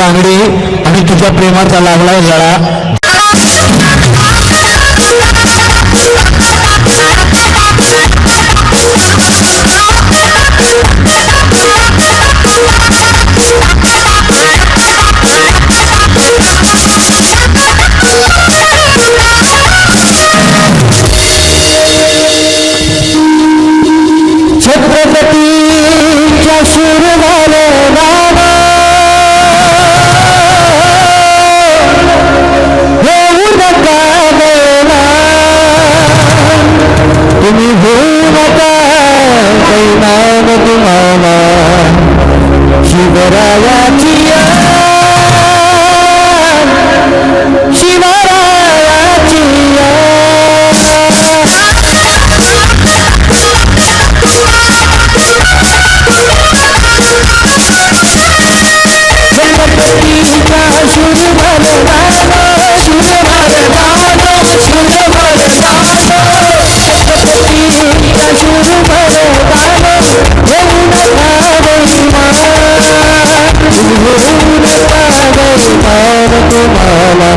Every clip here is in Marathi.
बांगडी आणि तुझ्या प्रेमाचा लागलाय लळा Allah রসুল পাগল তার তোমালা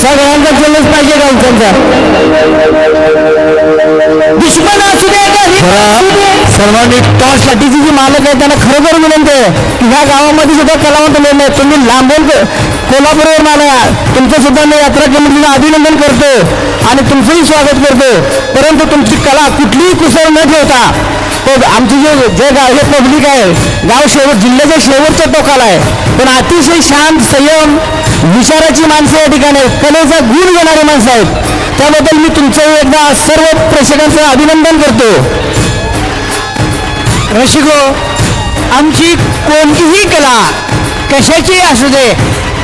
सगळ्यांचा जल्लोष पाहिजे गावच्यांचा. दुश्मन असू दे का सर्वांनी लाठीची जी मालक आहे त्यांना खरोखर विनंती आहे की ह्या गावामध्ये सुद्धा कलावंत लोक आहेत. तुम्ही लांबून को- कोल्हापूरवरून आला तुमचं सुद्धा मी यात्रा कमिटीचं अभिनंदन करतो आणि तुमचंही स्वागत करतो परंतु तुमची कला कुठलीही कुसळ न ठेवता तो आमची जे जे गाव हे पब्लिक आहे गाव शेवट जिल्ह्याच्या शेवटच्या टोकाला आहे. पण अतिशय शांत संयम विचाराची माणसं या ठिकाणी आहेत. कलेचा गुण घेणारी माणसं आहेत. त्याबद्दल मी तुमचं एकदा सर्व प्रेक्षकांचं अभिनंदन करतो. रसिको आमची कोणतीही कला कशाची असू दे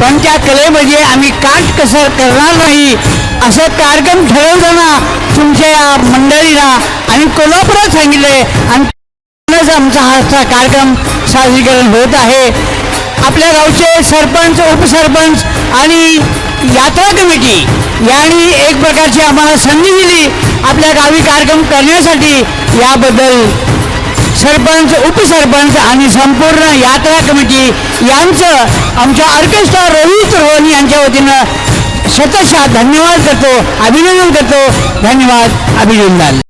पण त्या कलेमध्ये आम्ही काट कसर करणार नाही. असा कार्यक्रम ठरवताना तुमच्या या मंडळीला आणि कोल्हापुरात सांगितले. आणि आमचा हा कार्यक्रम सादरीकरण होत आहे. आपल्या गावचे सरपंच उपसरपंच आणि यात्रा कमिटी यांनी एक प्रकारची आम्हाला संधी दिली आपल्या गावी कार्यक्रम करण्यासाठी. याबद्दल सरपंच उपसरपंच आणि संपूर्ण यात्रा कमिटी यांचं आमच्या ऑर्केस्ट्रा रोहित रोहन यांच्या वतीनं शतशः धन्यवाद करतो अभिनंदन करतो धन्यवाद अभिनंदन.